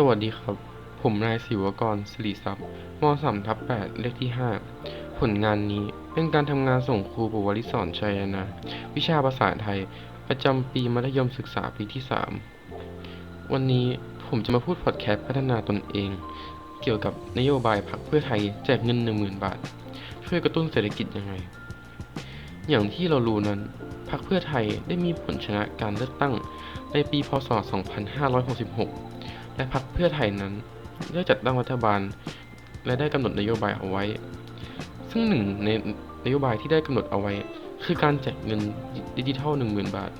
สวัสดีครับ ผมนายศิวกรสิริทรัพย์ม3ทับ8เลขที่ 5 ผลงานนี้เป็นการทำงานส่งครูปวริศรชัยนะ วิชาภาษาไทย ประจำปีมัธยมศึกษาปีที่ 3 วันนี้ผมจะมาพูดพอดแคสต์พัฒนาตนเอง เกี่ยวกับนโยบายพรรคเพื่อไทยแจกเงิน 10,000 บาท ช่วยกระตุ้นเศรษฐกิจยังไง อย่างที่เรารู้นั้นพรรคเพื่อไทยได้มีผลชนะการเลือกตั้งในปีพศ 2566 และพรรคเพื่อไทยนั้นได้จัดตั้งรัฐบาล และได้กำหนดนโยบายเอาไว้ ซึ่งหนึ่งในนโยบายที่ได้กำหนดเอาไว้ คือการแจกเงินดิจิทัล 10,000 บาท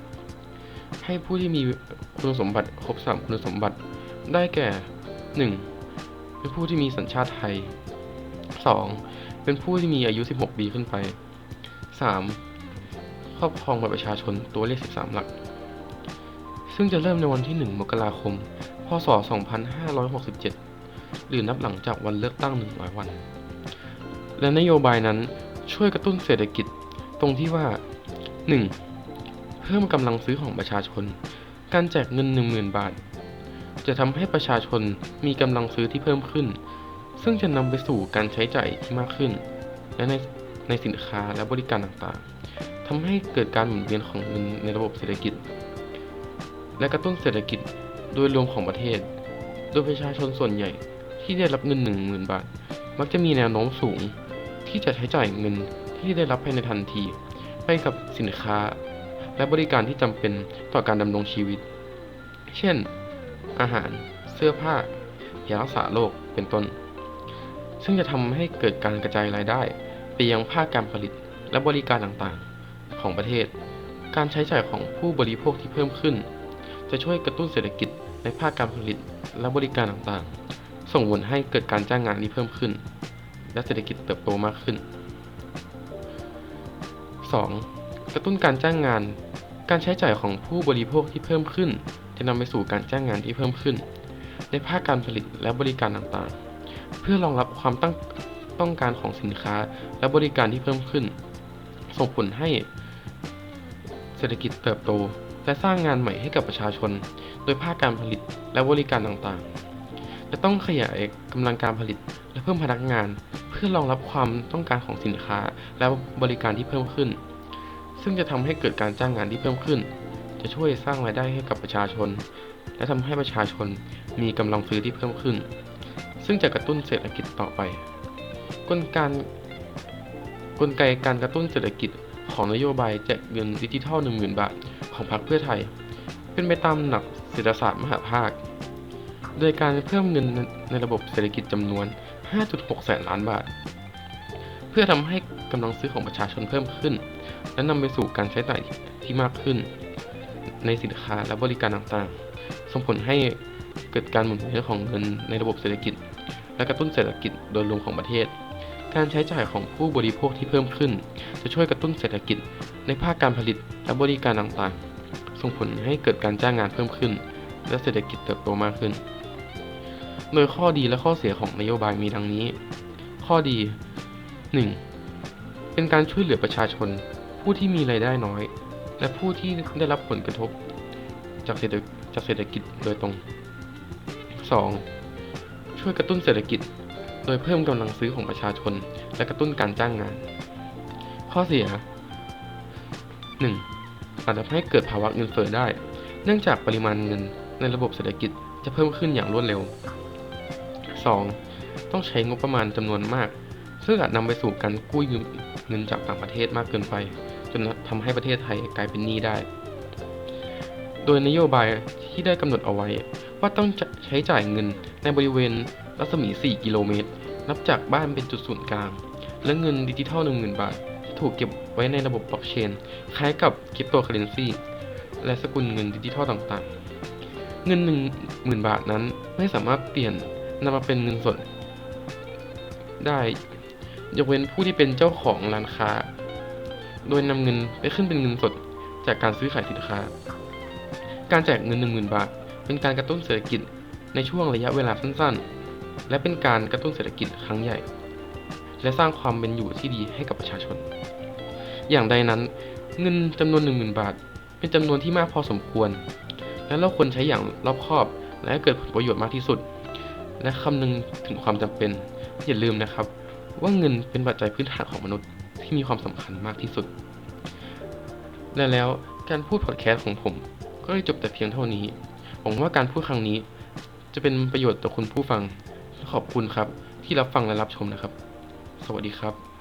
ให้ผู้ที่มีคุณสมบัติครบสามคุณสมบัติ ได้แก่ 1. เป็นผู้ที่มีสัญชาติไทย 2. เป็นผู้ที่มีอายุ 16 ปีขึ้นไป 3. ครอบครองบัตรประชาชนตัวเลข 13 หลัก ซึ่งจะเริ่มในวันที่ 1 มกราคม พศ 2567 หรือนับหลังจากวันเลือกตั้ง 100 วัน และนโยบายนั้นช่วยกระตุ้นเศรษฐกิจตรงที่ว่า 1. เพิ่มกำลังซื้อของประชาชน การแจกเงิน 10,000 บาท จะทำให้ประชาชนมีกำลังซื้อที่เพิ่มขึ้น ซึ่งจะนำไปสู่การใช้จ่ายที่มากขึ้น และในในสินค้าและบริการต่างๆ ทำให้เกิดการหมุนเวียนของเงินในระบบเศรษฐกิจ และกระตุ้นเศรษฐกิจ โดยรวมของประเทศ โดยประชาชนส่วนใหญ่ที่ได้รับเงิน 10,000 บาท มักจะมีแนวโน้มสูง ที่จะใช้จ่ายเงินที่ได้รับภายในทันที ไปกับสินค้า และบริการที่จำเป็นต่อการดำรงชีวิต เช่น อาหาร เสื้อผ้ายารักษาโรคเป็นต้น ซึ่งจะทำให้เกิดการกระจายรายได้ไปยังภาคการผลิตและบริการต่างๆ ของประเทศ การใช้จ่ายของผู้บริโภคที่เพิ่มขึ้น จะช่วยกระตุ้นเศรษฐกิจในภาคการผลิตและบริการต่างๆ ส่งผลให้เกิดการจ้างงานที่เพิ่มขึ้น และเศรษฐกิจเติบโตมากขึ้น 2. กระตุ้นการจ้างงาน การใช้จ่ายของผู้บริโภคที่เพิ่มขึ้น จะนำไปสู่การจ้างงานที่เพิ่มขึ้น ในภาคการผลิตและบริการต่างๆ เพื่อรองรับความต้องต้องการของสินค้าและบริการที่เพิ่มขึ้น ส่งผลให้เศรษฐกิจเติบโต และสร้างงานใหม่ให้กับประชาชน โดยภาคการผลิตและบริการต่างๆ จะต้องขยายกำลังการผลิตและเพิ่มพนักงาน เพื่อรองรับความต้องการของสินค้าและบริการที่เพิ่มขึ้น ซึ่งจะทำให้เกิดการจ้างงานที่เพิ่มขึ้น จะช่วยสร้างรายได้ให้กับประชาชน และทำให้ประชาชนมีกำลังซื้อที่เพิ่มขึ้น ซึ่งจะกระตุ้นเศรษฐกิจต่อไป กลการกลไกการกระตุ้นเศรษฐกิจ ของนโยบายแจกเงินดิจิทัล10,000 บาท ของพรรคเพื่อไทย เป็นไปตามหลักเศรษฐศาสตร์มหาภาค โดยการเพิ่มเงินในระบบเศรษฐกิจจำนวน 5.6 แสนล้านบาท เพื่อทำให้กำลังซื้อของประชาชนเพิ่มขึ้น และนำไปสู่การใช้จ่ายที่มากขึ้น ในสินค้าและบริการต่างๆ ส่งผลให้เกิดการหมุนเวียนของเงินในระบบเศรษฐกิจ และกระตุ้นเศรษฐกิจโดยรวมของประเทศ การใช้จ่ายของผู้บริโภคที่เพิ่มขึ้น จะช่วยกระตุ้นเศรษฐกิจ ในภาคการผลิตและบริการต่างๆ ส่งผลให้เกิดการจ้างงานเพิ่มขึ้น และเศรษฐกิจเติบโตมากขึ้น โดยข้อดีและข้อเสียของนโยบายมีดังนี้ ข้อดี 1. เป็นการช่วยเหลือประชาชน ผู้ที่มีรายได้น้อย และผู้ที่ได้รับผลกระทบ จากเศรษฐจากเศรษฐกิจโดยตรง 2. ช่วยกระตุ้นเศรษฐกิจ โดยเพิ่มกำลังซื้อของประชาชน และกระตุ้นการจ้างงาน ข้อเสีย 1. อาจจะทำให้เกิดภาวะเงินเฟ้อได้ เนื่องจากปริมาณเงินในระบบเศรษฐกิจจะเพิ่มขึ้นอย่างรวดเร็ว 2. ต้องใช้งบประมาณจำนวนมาก ซึ่งอาจนำไปสู่การกู้ยืมเงินจากต่างประเทศมากเกินไป จนทำให้ประเทศไทยกลายเป็นหนี้ได้ โดยนโยบายที่ได้กำหนดเอาไว้ ว่าต้องใช้จ่ายเงินในบริเวณรัศมี 4 กิโลเมตร นับจากบ้านเป็นจุดศูนย์กลาง และเงินดิจิทัล 10,000 บาทจะถูกเก็บไว้ในระบบบล็อกเชน คล้ายกับคริปโตเคอเรนซีและสกุลเงินดิจิทัลต่างๆ เงิน 10,000 บาทนั้นไม่สามารถเปลี่ยนนำมาเป็นเงินสด ได้ ยกเว้นผู้ที่เป็นเจ้าของร้านค้า โดยนำเงินไปขึ้นเป็นเงินสดจากการซื้อขายสินค้า การแจกเงิน 10,000 บาท เป็นการกระตุ้นเศรษฐกิจในช่วงระยะเวลาสั้นๆ และเป็นการกระตุ้นเศรษฐกิจครั้งใหญ่ และสร้างความเป็นอยู่ที่ดีให้กับประชาชน อย่างใดนั้น เงินจำนวน 10,000 บาท เป็นจำนวนที่มากพอสมควร และเราควรใช้อย่างรอบคอบ และเกิดผลประโยชน์มากที่สุด และคำนึงถึงความจำเป็น อย่าลืมนะครับ ว่าเงินเป็นปัจจัยพื้นฐานของมนุษย์ที่มีความสำคัญมากที่สุด และแล้วการพูดพอดแคสต์ของผม ก็ได้จบแต่เพียงเท่านี้หวังว่าการพูดครั้งนี้ จะเป็นประโยชน์ต่อคุณผู้ฟัง ขอบคุณครับ ที่รับฟังและรับชมนะครับ สวัสดีครับ